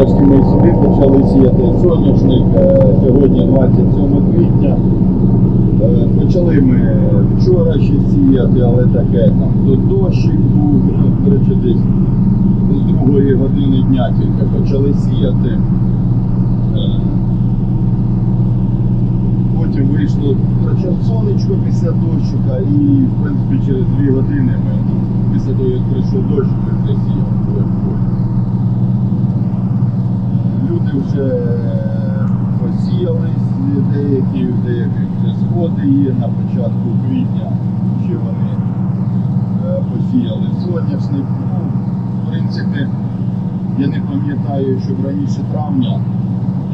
Нарешті ми сюди почали сіяти соняшник. Е, Сьогодні 27 квітня. Е, Почали ми вчора ще сіяти, але таке там то дощик був, ну, коротше, десь з другої години дня тільки почали сіяти. Е, Потім вийшло коротше, сонечко після дощика і в принципі через дві години ми після того, як прийшов дощ, ми вже сіяли були в полі. Люди вже посіялись, деякі, в деяких вже сходи є на початку квітня, ще вони е, посіяли соняшник. Ну, в принципі, я не пам'ятаю, щоб раніше травня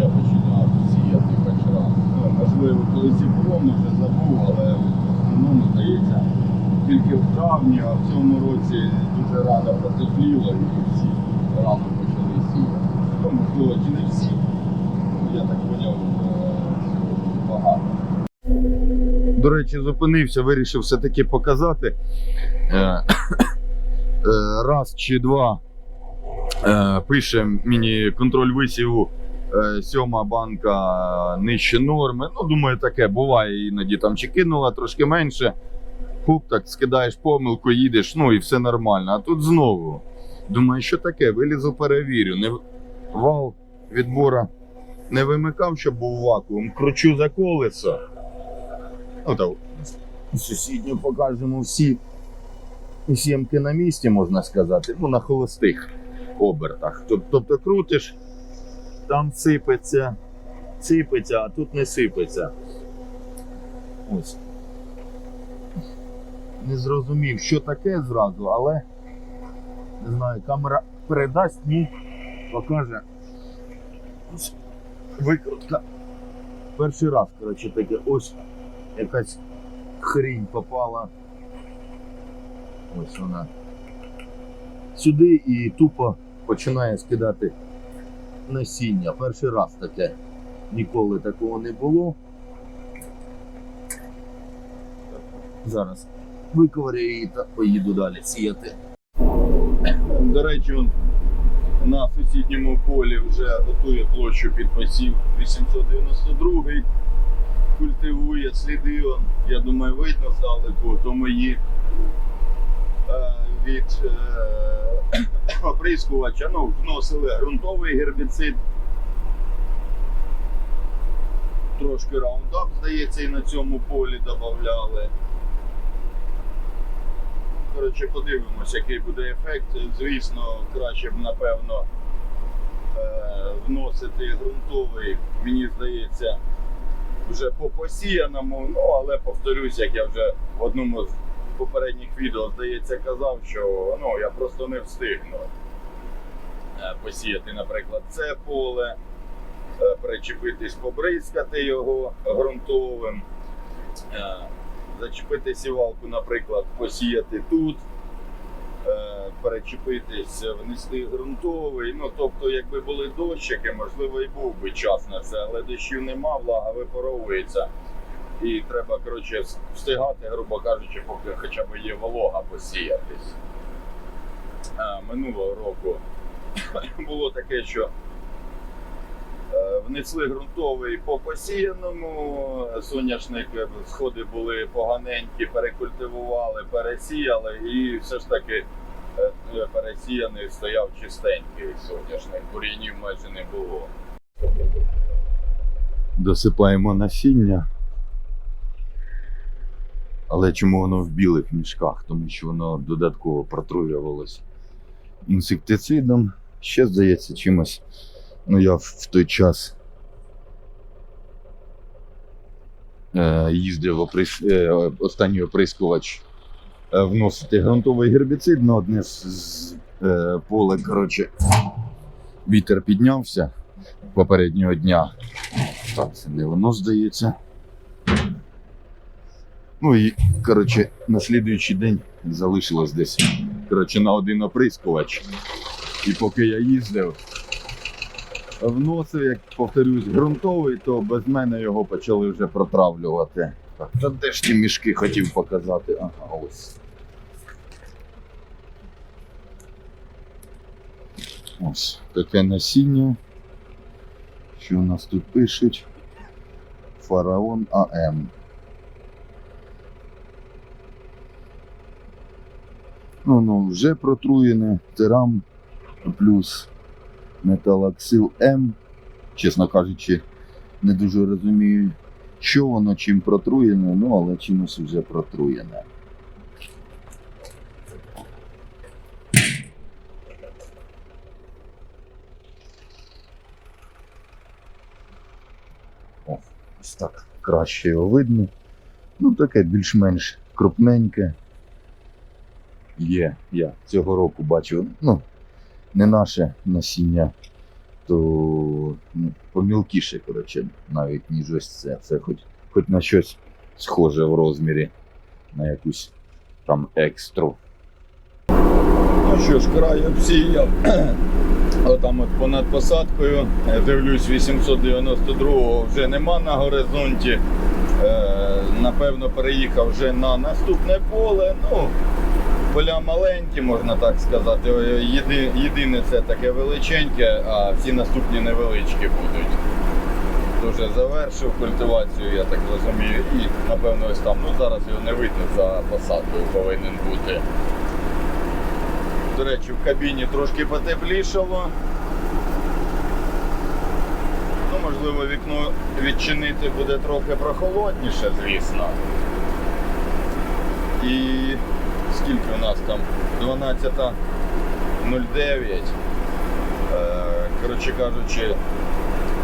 я починав сіяти перший раз. Ну, можливо, колись і було, вже забув, але в основному здається тільки в травні, а в цьому році дуже рано потепліло і всі рано почали сіяти. Не всі, ну, я так поняв, е, багато. До речі, зупинився, вирішив все-таки показати. Е, е, Раз чи два пише мені контроль висіву сьома банка нижче норми. Ну, думаю, таке буває іноді там чи кинула трошки менше. Хуп, так скидаєш помилку, їдеш, ну і все нормально. А тут знову. Думаю, що таке? Вилізу, перевірю. Не... Вал відбора не вимикав, щоб був вакуум. Кручу за колесо. Ну, так, сусідню покажемо всі сімки на місці, можна сказати. Ну, на холостих обертах. Тобто крутиш, там сипеться, сипеться, а тут не сипеться. Ось. Не зрозумів, що таке зразу, але не знаю, камера передасть, ну, покаже. Викрутка. Перший раз, коротше, таке, ось якась хрінь попала. Ось вона. Сюди і тупо починає скидати насіння. Перший раз таке. Ніколи такого не було. Зараз виковиряю її та поїду далі сіяти. До речі, на сусідньому полі вже готує площу під посів 892 культивує сліди. Я думаю, видно здалеку, то мої е, від е, оприскувача ну, вносили ґрунтовий гербіцид. Трошки раундап, здається, і на цьому полі додавали. Коротше, подивимось, який буде ефект. Звісно, краще б, напевно, е, вносити ґрунтовий, мені здається, вже по посіяному. Ну, але повторюсь, як я вже в одному з попередніх відео, здається, казав, що ну, я просто не встигну е, посіяти, наприклад, це поле, е, причепитись, побризкати його ґрунтовим. Зачепити сівалку, наприклад, посіяти тут, е, перечепитись, внести ґрунтовий. Ну, тобто, якби були дощики, можливо, і був би час на це, але дощів нема, влага випаровується. І треба, коротше, встигати, грубо кажучи, поки хоча б є волога посіятись. Е, Минулого року було таке, що Внесли ґрунтовий по посіяному, соняшник е, сходи були поганенькі, перекультивували, пересіяли, і все ж таки е, е, пересіяний стояв чистенький соняшник, бур'янів майже не було. Досипаємо насіння. Але чому воно в білих мішках? Тому що воно додатково протруювалося інсектицидом. Ще здається чимось. Ну, я в, той час е, їздив оприс, е, останній оприскувач е, вносити ґрунтовий гербіцид на одне з е, поле. Коротше, вітер піднявся попереднього дня. Так, це не воно здається. Ну і, коротше, на слідуючий день залишилось десь коротше, на один оприскувач. І поки я їздив, вносив, як повторюсь, ґрунтовий, то без мене його почали вже протравлювати. Та де ж ті мішки хотів показати? Ага, ось. Ось таке насіння. Що у нас тут пишуть? Фараон АМ. Ну, ну, вже протруєне, терам плюс металоксил М. Чесно кажучи, не дуже розумію, що воно чим протруєне, ну але чимось вже протруєне. О, ось так краще його видно. Ну, таке більш-менш крупненьке. Є, я цього року бачив, ну, не наше насіння, то ну, помілкіше, коротше, навіть ніж ось це. Це хоч, хоч на щось схоже в розмірі, на якусь там екстру. Ну що ж, край обсіяв. Отам от понад посадкою. Я Дивлюсь, 892-го вже нема на горизонті. Е, напевно, переїхав вже на наступне поле. Ну, поля маленькі, можна так сказати. Е, Єди, єдине це таке величеньке, а всі наступні невеличкі будуть. Дуже завершив культивацію, я так розумію. І напевно ось там. Ну зараз його не видно за посадкою повинен бути. До речі, в кабіні трошки потеплішало. Ну, можливо, вікно відчинити буде трохи прохолодніше, звісно. І скільки у нас там? 12.09. Е, Коротше кажучи,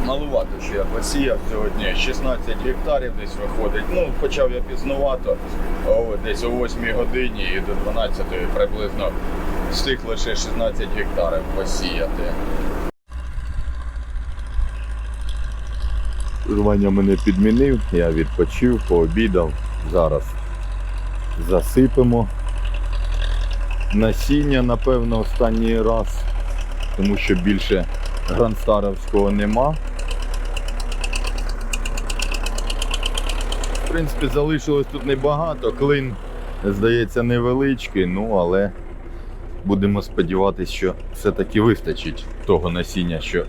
малувато, що я посіяв сьогодні. 16 гектарів десь виходить. Ну, почав я пізнувато, о, десь о 8 годині і до 12 приблизно встиг лише 16 гектарів посіяти. Ваня мене підмінив, я відпочив, пообідав. Зараз засипемо насіння, напевно, останній раз, тому що більше гранстаровського нема. В принципі, залишилось тут небагато, клин, здається, невеличкий, ну але будемо сподіватися, що все-таки вистачить того насіння, що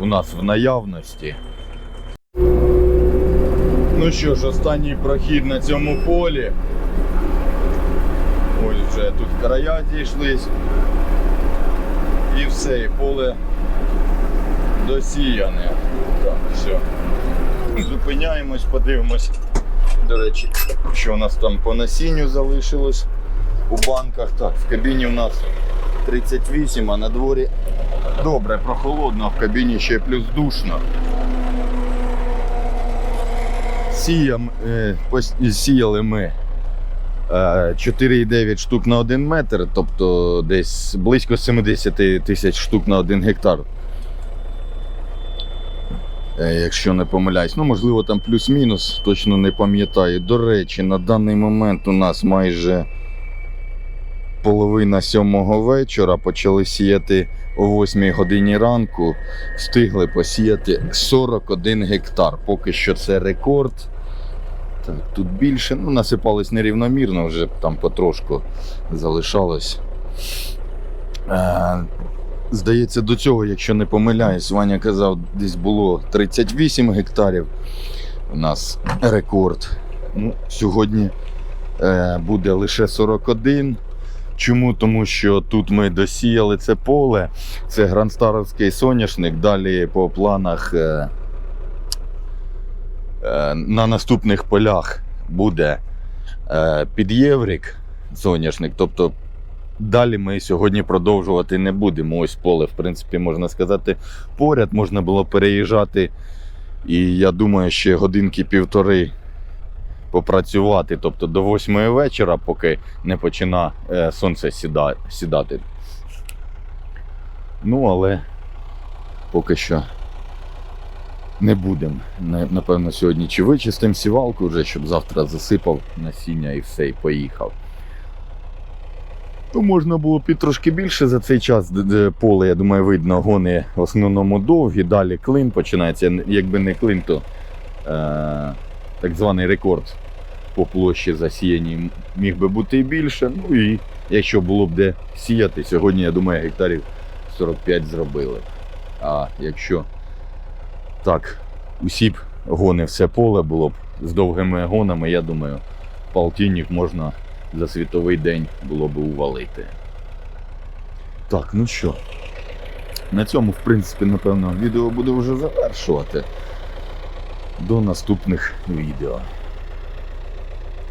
у нас в наявності. Ну що ж, останній прохід на цьому полі. Ось вже тут края зійшлись. І все, і поле досіяне. Так, все. Зупиняємось, подивимось. До речі, що у нас там по насінню залишилось у банках. Так, в кабіні у нас 38, а на дворі добре, прохолодно, а в кабіні ще плюс душно. Сіям, е, сіяли ми 4,9 штук на 1 метр, тобто десь близько 70 тисяч штук на 1 гектар. Е, Якщо не помиляюсь, ну можливо там плюс-мінус, точно не пам'ятаю. До речі, на даний момент у нас майже половина сьомого вечора почали сіяти о 8 годині ранку. Встигли посіяти 41 гектар. Поки що це рекорд. Так, тут більше, ну, насипались нерівномірно, вже там потрошку залишалось. Е, здається, до цього, якщо не помиляюсь, Ваня казав, десь було 38 гектарів. У нас рекорд. Ну, сьогодні е, буде лише 41. Чому? Тому що тут ми досіяли це поле, це Грандстаровський соняшник. Далі по планах е, на наступних полях буде е, підєврік соняшник. Тобто далі ми сьогодні продовжувати не будемо. Ось поле, в принципі, можна сказати, поряд можна було переїжджати. І я думаю, ще годинки півтори попрацювати, тобто до 8 вечора, поки не почина е, сонце сідати. Ну, але поки що не будемо. Напевно, сьогодні чи вичистимо сівалку вже, щоб завтра засипав насіння і все, і поїхав. Ну, можна було і трошки більше за цей час поле, я думаю, видно, гони в основному довгі, далі клин починається. Якби не клин, то е, так званий рекорд по площі засіяній міг би бути і більше. Ну і якщо було б де сіяти, сьогодні, я думаю, гектарів 40-45 зробили. А якщо так, усі б гони все поле було б з довгими гонами, я думаю, полтинник можна за світовий день було б увалити. Так, ну що, на цьому, в принципі, напевно, відео буду вже завершувати. До наступних відео.